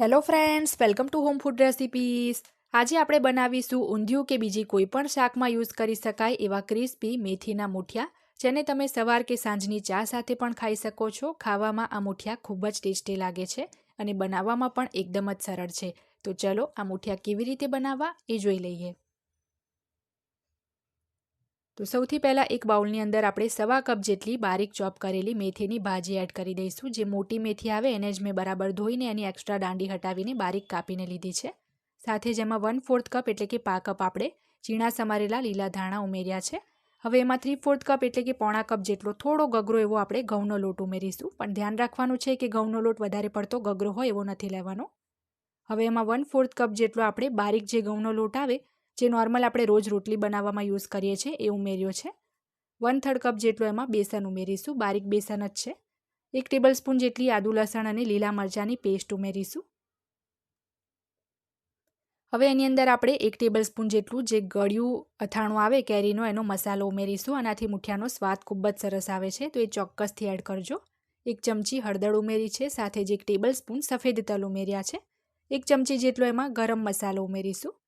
Hello friends welcome to home food recipes આજે આપણે બનાવીશું ઊંધિયું કે બીજી કોઈ પણ શાકમાં યુઝ કરી શકાય એવા ક્રિસ્પી મેથીના મૂઠિયા, જેને તમે સવાર કે સાંજની ચા સાથે પણ ખાઈ શકો છો. ખાવામાં આ મૂઠિયા ખૂબ જ ટેસ્ટી લાગે છે અને બનાવવામાં પણ એકદમ જ સરળ છે. તો ચલો આ મૂઠિયા કેવી રીતે બનાવવા એ જોઈ લઈએ. તો સૌથી પહેલાં એક બાઉલની અંદર આપણે સવા કપ જેટલી બારીક ચોપ કરેલી મેથીની ભાજી એડ કરી દઈશું. જે મોટી મેથી આવે એને જ મેં બરાબર ધોઈને એની એક્સ્ટ્રા દાંડી હટાવીને બારીક કાપીને લીધી છે. સાથે જેમાં વન ફોર્થ કપ એટલે કે પા કપ આપણે ચીણા સમારેલા લીલા ધાણા ઉમેર્યા છે. હવે એમાં થ્રી ફોર્થ કપ એટલે કે પોણા કપ જેટલો થોડો ગગરો એવો આપણે ઘઉંનો લોટ ઉમેરીશું. પણ ધ્યાન રાખવાનું છે કે ઘઉંનો લોટ વધારે પડતો ગગરો હોય એવો નથી લેવાનો. હવે એમાં વન ફોર્થ કપ જેટલો આપણે બારીક જે ઘઉંનો લોટ આવે જે નોર્મલ આપણે રોજ રોટલી બનાવવામાં યુઝ કરીએ છીએ એ ઉમેર્યો છે. વન થર્ડ કપ જેટલો એમાં બેસન ઉમેરીશું, બારીક બેસન જ છે. એક ટેબલ સ્પૂન જેટલી આદુ, લસણ અને લીલા મરચાંની પેસ્ટ ઉમેરીશું. હવે એની અંદર આપણે એક ટેબલ સ્પૂન જેટલું જે ગળ્યું અથાણું આવે, કેરીનો એનો મસાલો ઉમેરીશું. આનાથી મુઠિયાનો સ્વાદ ખૂબ જ સરસ આવે છે, તો એ ચોક્કસથી એડ કરજો. એક ચમચી હળદર ઉમેરી છે, સાથે જ એક ટેબલ સ્પૂન સફેદ તલ ઉમેર્યા છે. એક ચમચી જેટલો એમાં ગરમ મસાલો ઉમેરીશું.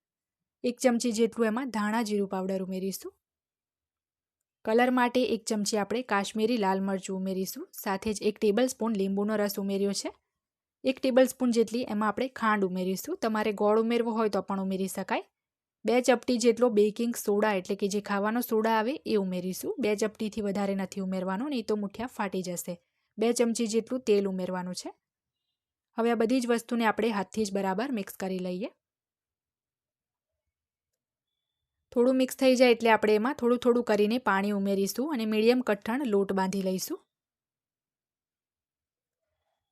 એક ચમચી જેટલું એમાં ધાણા જીરું પાવડર ઉમેરીશું. કલર માટે એક ચમચી આપણે કાશ્મીરી લાલ મરચું ઉમેરીશું. સાથે જ એક ટેબલ સ્પૂન લીંબુનો રસ ઉમેર્યો છે. એક ટેબલ સ્પૂન જેટલી એમાં આપણે ખાંડ ઉમેરીશું. તમારે ગોળ ઉમેરવો હોય તો પણ ઉમેરી શકાય. બે ચપટી જેટલો બેકિંગ સોડા એટલે કે જે ખાવાનો સોડા આવે એ ઉમેરીશું. બે ચપટીથી વધારે નથી ઉમેરવાનો, નહીં તો મુઠિયા ફાટી જશે. બે ચમચી જેટલું તેલ ઉમેરવાનું છે. હવે આ બધી જ વસ્તુને આપણે હાથથી જ બરાબર મિક્સ કરી લઈએ. થોડું મિક્સ થઈ જાય એટલે આપણે એમાં થોડું થોડું કરીને પાણી ઉમેરીશું અને મીડિયમ કઠણ લોટ બાંધી લઈશું.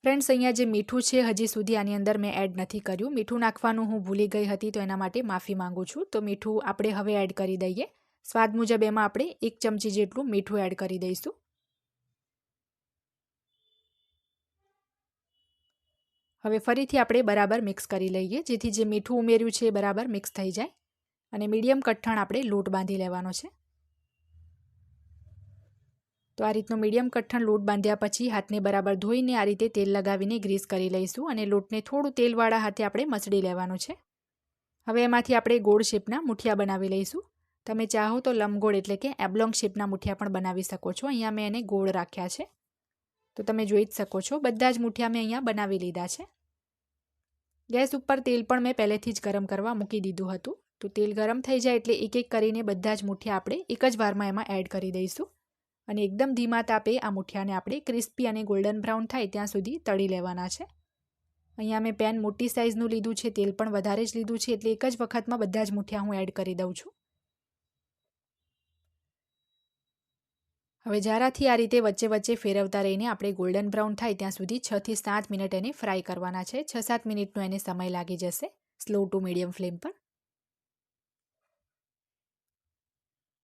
ફ્રેન્ડ્સ, અહીંયા જે મીઠું છે, હજી સુધી આની અંદર મેં એડ નથી કર્યું. મીઠું નાખવાનું હું ભૂલી ગઈ હતી, તો એના માટે માફી માંગુ છું. તો મીઠું આપણે હવે એડ કરી દઈએ. સ્વાદ મુજબ એમાં આપણે એક ચમચી જેટલું મીઠું એડ કરી દઈશું. હવે ફરીથી આપણે બરાબર મિક્સ કરી લઈએ. જેથી જે મીઠું ઉમેર્યું છે એ બરાબર મિક્સ થઈ જાય. અને મીડિયમ કઠણ આપણે લોટ બાંધી લેવાનો છે. તો આ રીતનો મીડિયમ કઠણ લોટ બાંધ્યા પછી હાથને બરાબર ધોઈને આ રીતે તેલ લગાવીને ગ્રીસ કરી લઈશું અને લોટને થોડું તેલવાળા હાથે આપણે મસળી લેવાનું છે. હવે એમાંથી આપણે ગોળ શેપના મુઠિયા બનાવી લઈશું. તમે ચાહો તો લંબગોળ એટલે કે એબ્લોંગ શેપના મુઠિયા પણ બનાવી શકો છો. અહીંયા મેં એને ગોળ રાખ્યા છે. તો તમે જોઈ જ શકો છો, બધા જ મુઠિયા મેં અહીંયા બનાવી લીધા છે. ગેસ ઉપર તેલ પણ મેં પહેલેથી જ ગરમ કરવા મૂકી દીધું હતું. તો તેલ ગરમ થઈ જાય એટલે એક એક કરીને બધા જ મુઠિયા આપણે એક જ વારમાં એમાં એડ કરી દઈશું. અને એકદમ ધીમા તાપે આ મુઠિયાને આપણે ક્રિસ્પી અને ગોલ્ડન બ્રાઉન થાય ત્યાં સુધી તળી લેવાના છે. અહીંયા મેં પેન મોટી સાઇઝનું લીધું છે, તેલ પણ વધારે જ લીધું છે, એટલે એક જ વખતમાં બધા જ મુઠિયા હું એડ કરી દઉં છું. હવે જારાથી આ રીતે વચ્ચે વચ્ચે ફેરવતા રહીને આપણે ગોલ્ડન બ્રાઉન થાય ત્યાં સુધી છથી સાત મિનિટ એને ફ્રાય કરવાના છે. છ સાત મિનિટનો એને સમય લાગી જશે સ્લો ટુ મીડિયમ ફ્લેમ પર.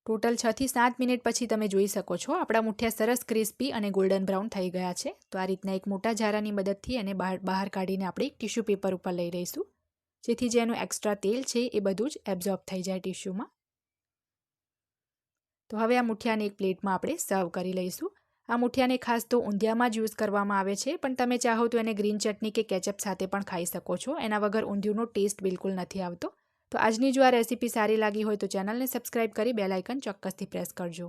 ટોટલ છથી સાત મિનિટ પછી તમે જોઈ શકો છો. આપણા મુઠિયા સરસ ક્રિસ્પી અને ગોલ્ડન બ્રાઉન થઈ ગયા છે. તો આ રીતના એક મોટા ઝારાની મદદથી એને બહાર બહાર કાઢીને આપણે ટિશ્યુ પેપર ઉપર લઈ રહીશું જેથી જે એનું એક્સ્ટ્રા તેલ છે એ બધું જ એબ્ઝોર્બ થઈ જાય ટિશ્યુમાં. તો હવે આ મુઠિયાને એક પ્લેટમાં આપણે સર્વ કરી લઈશું. આ મુઠિયાને ખાસ તો ઊંધિયામાં જ યુઝ કરવામાં આવે છે, પણ તમે ચાહો તો એને ગ્રીન ચટણી કે કેચઅપ સાથે પણ ખાઈ શકો છો. એના વગર ઊંધિયુંનો ટેસ્ટ બિલકુલ નથી આવતો. તો આજની જો આ રેસીપી સારી લાગી હોય તો ચેનલને સબસ્ક્રાઈબ કરી બેલાઇકન ચોક્કસથી પ્રેસ કરજો.